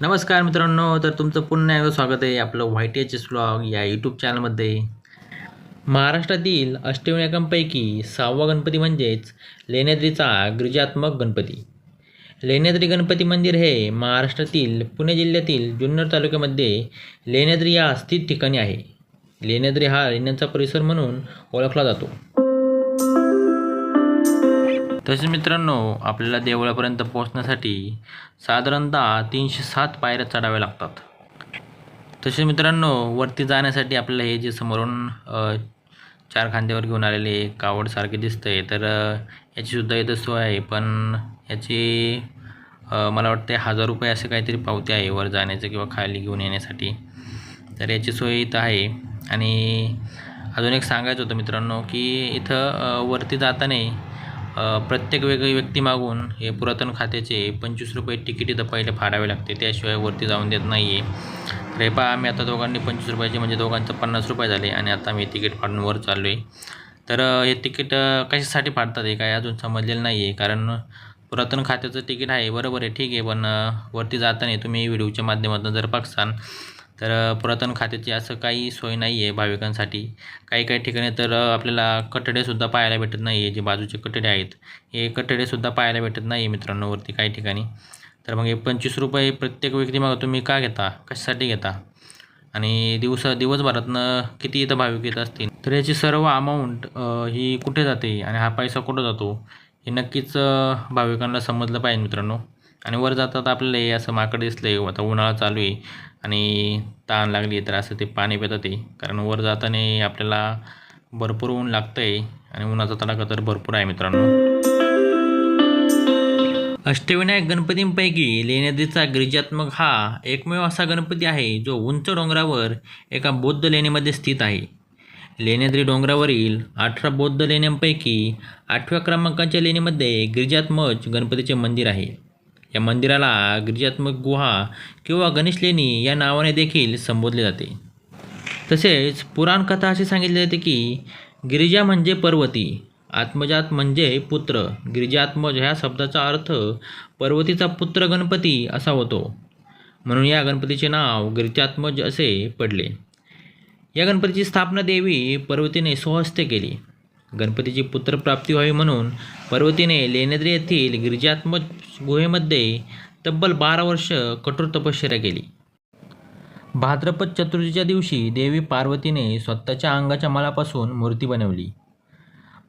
नमस्कार मित्रांनो तर तुमचं पुन्हा एकदा स्वागत आहे आपलं व्हाईट एच एस ब्लॉग या यूट्यूब चॅनलमध्ये महाराष्ट्रातील अष्टविनायकांपैकी सहावा गणपती म्हणजेच लेण्याद्रीचा गिरिजात्मक गणपती. लेण्याद्री गणपती मंदिर हे महाराष्ट्रातील पुणे जिल्ह्यातील जुन्नर तालुक्यामध्ये लेण्याद्री या स्थित ठिकाणी आहे. लेण्याद्री हा लेण्यांचा परिसर म्हणून ओळखला जातो. तसेच मित्रांनो आपल्याला देवळापर्यंत पोहोचण्यासाठी साधारणतः तीनशे सात पायऱ्या चढाव्या लागतात. तसेच मित्रांनो वरती जाण्यासाठी आपल्याला हे जे समोरून चार खांद्यावर घेऊन आलेले कावडसारखे दिसतंय. तर याचीसुद्धा इथं सोय आहे. पण याची मला वाटते हजार रुपये असे काहीतरी पावती आहे वर जाण्याचं किंवा खाली घेऊन येण्यासाठी. तर याची सोय इथं आहे. आणि अजून एक सांगायचं होतं मित्रांनो की इथं वरती जाताना प्रत्येक वेगळी व्यक्ती मागून हे पुरातन खात्याचे पंचवीस रुपये तिकीट इथं पहिले फाडावे लागते. त्याशिवाय वरती जाऊन देत नाही आहे तर हे पहा आम्ही आता दोघांनी पंचवीस रुपयाचे म्हणजे दोघांचं पन्नास रुपये झाले आणि आता मी तिकीट फाडून वर चाललो आहे तर हे तिकीट कशासाठी फाडतात हे काय अजून समजलेलं नाही आहे कारण पुरातन खात्याचं तिकीट आहे बरोबर आहे ठीक आहे. पण वरती जाताना तुम्ही व्हिडिओच्या माध्यमातून जर पाकिस्तान तर पुरातन खात्याची असं काही सोय नाही आहे भाविकांसाठी. काही काही ठिकाणी तर आपल्याला कठडेसुद्धा पाहायला भेटत नाही आहे जे बाजूचे कठडे आहेत हे कठडेसुद्धा पाहायला भेटत नाही आहे मित्रांनो वरती काही ठिकाणी. तर मग हे पंचवीस रुपये प्रत्येक व्यक्ती तुम्ही का घेता? कशासाठी घेता? आणि दिवस दिवसभरातनं किती इथं भाविक येत असतील? तर याची सर्व अमाऊंट ही कुठे जाते आणि हा पैसा कुठं जातो? हे नक्कीच भाविकांना समजलं पाहिजे मित्रांनो. आणि वर जातात आपल्याला हे असं माकड दिसलं आहे आता उन्हाळा चालू आहे आणि ताण लागली तर असं ते पाणी पितात ते कारण वर जाताना आपल्याला भरपूर ऊन लागतं आहे आणि उन्हाचा तडाखा तर भरपूर आहे मित्रांनो. अष्टविनायक गणपतींपैकी लेण्याद्रीचा गिरिजात्मक हा एकमेव असा गणपती आहे जो उंच डोंगरावर एका बौद्ध लेणीमध्ये स्थित आहे. लेण्याद्री डोंगरावरील अठरा बौद्ध लेण्यांपैकी आठव्या क्रमांकाच्या लेणीमध्ये गिरिजात्मज गणपतीचे मंदिर आहे. या मंदिराला गिरिजात्मक गुहा किंवा गणेश लेणी या नावाने देखील संबोधले जाते. तसेच पुराण कथा असे सांगितले जाते की गिरिजा म्हणजे पर्वती आत्मजात म्हणजे पुत्र. गिरिजात्मज ह्या शब्दाचा अर्थ पर्वतीचा पुत्र गणपती असा होतो. म्हणून या गणपतीचे नाव गिरिजात्मज असे पडले. या गणपतीची स्थापना देवी पर्वतीने स्वहस्ते केली. गणपतीची पुत्रप्राप्ती व्हावी म्हणून पर्वतीने लेण्याद्री येथील गिरिजात्मज गुहेमध्ये तब्बल बारा वर्ष कठोर तपश्चर्या केली. भाद्रपद चतुर्थीच्या दिवशी देवी पार्वतीने स्वतःच्या अंगाच्या मलापासून मूर्ती बनवली.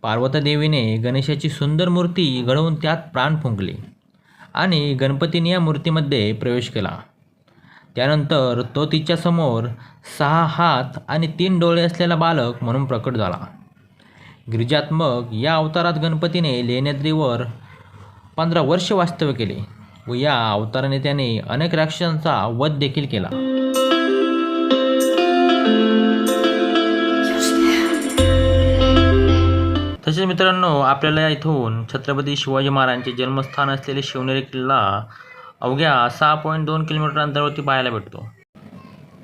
पार्वता देवीने गणेशाची सुंदर मूर्ती घडवून त्यात प्राण फुंकले आणि गणपतीने या मूर्तीमध्ये प्रवेश केला. त्यानंतर तो तिच्यासमोर सहा हात आणि तीन डोळे असलेला बालक म्हणून प्रकट झाला. गिरिजात्मक या अवतारात गणपतीने लेण्याद्रीवर पंधरा वर्ष वास्तव्य केले व या अवताराने त्याने अनेक राक्षसांचा वध देखील केला. तसेच मित्रांनो आपल्याला इथून छत्रपती शिवाजी महाराजांचे जन्मस्थान असलेले शिवनेरी किल्ला अवघ्या सहा पॉईंट दोन किलोमीटर अंतरावरती पाहायला भेटतो.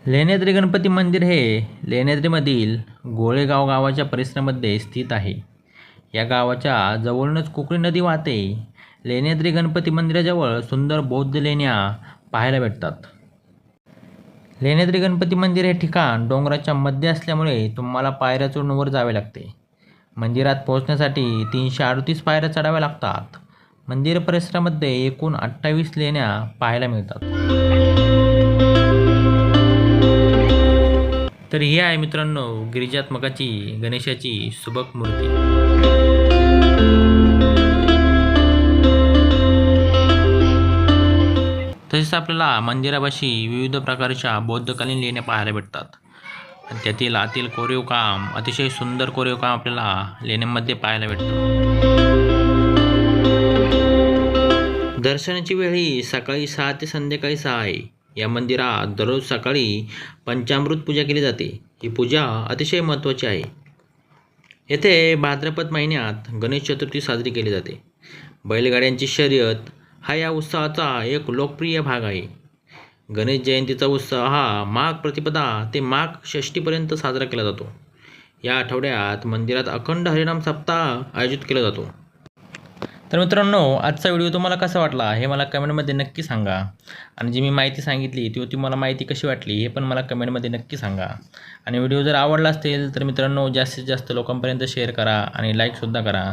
लेण्याद्री गणपती मंदिर हे लेण्याद्रीमधील गोळेगाव गावाच्या परिसरामध्ये स्थित आहे. या गावाच्या जवळूनच कोकणी नदी वाहते. लेण्याद्री गणपती मंदिराजवळ सुंदर बौद्ध लेण्या पाहायला भेटतात. लेण्याद्री गणपती मंदिर हे ठिकाण डोंगराच्या मध्ये असल्यामुळे तुम्हाला पायऱ्या चढूनवर जावे लागते. मंदिरात पोहोचण्यासाठी तीनशे अडतीस पायऱ्या चढाव्या लागतात. मंदिर परिसरामध्ये एकूण अठ्ठावीस लेण्या पाहायला मिळतात. तर ही आहे मित्रांनो गिरिजात्मकाची गणेशाची सुबक मूर्ती. तसेच आपल्याला मंदिरापाशी विविध प्रकारच्या बौद्धकालीन लेण्या पाहायला भेटतात. त्यातील आतील कोरीव काम अतिशय सुंदर कोरीव काम आपल्याला लेण्यांमध्ये पाहायला भेटतं. दर्शनाची वेळ ही सकाळी सहा ते संध्याकाळी सहा आहे. या मंदिरात दररोज सकाळी पंचामृत पूजा केली जाते. ही पूजा अतिशय महत्त्वाची आहे. येथे भाद्रपद महिन्यात गणेश चतुर्थी साजरी केली जाते. बैलगाड्यांची शर्यत हा या उत्सवाचा एक लोकप्रिय भाग आहे. गणेश जयंतीचा उत्सव हा माघ प्रतिपदा ते माघ षष्टीपर्यंत साजरा केला जातो. या आठवड्यात मंदिरात अखंड हरिनाम सप्ताह आयोजित केला जातो. तर मित्रांनो आजचा व्हिडिओ तुम्हाला कसा वाटला हे मला कमेंटमध्ये नक्की सांगा. आणि जी मी माहिती सांगितली ती तुम्हाला माहिती कशी वाटली हे पण मला कमेंटमध्ये नक्की सांगा. आणि व्हिडिओ जर आवडला असेल तर मित्रांनो जास्तीत जास्त लोकांपर्यंत शेअर करा आणि लाईकसुद्धा करा.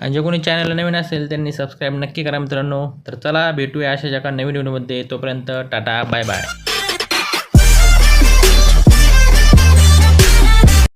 आणि जे कोणी चॅनलला नवीन असेल त्यांनी सबस्क्राईब नक्की करा मित्रांनो. तर चला भेटूया अशाच एका नवीन व्हिडिओमध्ये. तोपर्यंत टाटा बाय बाय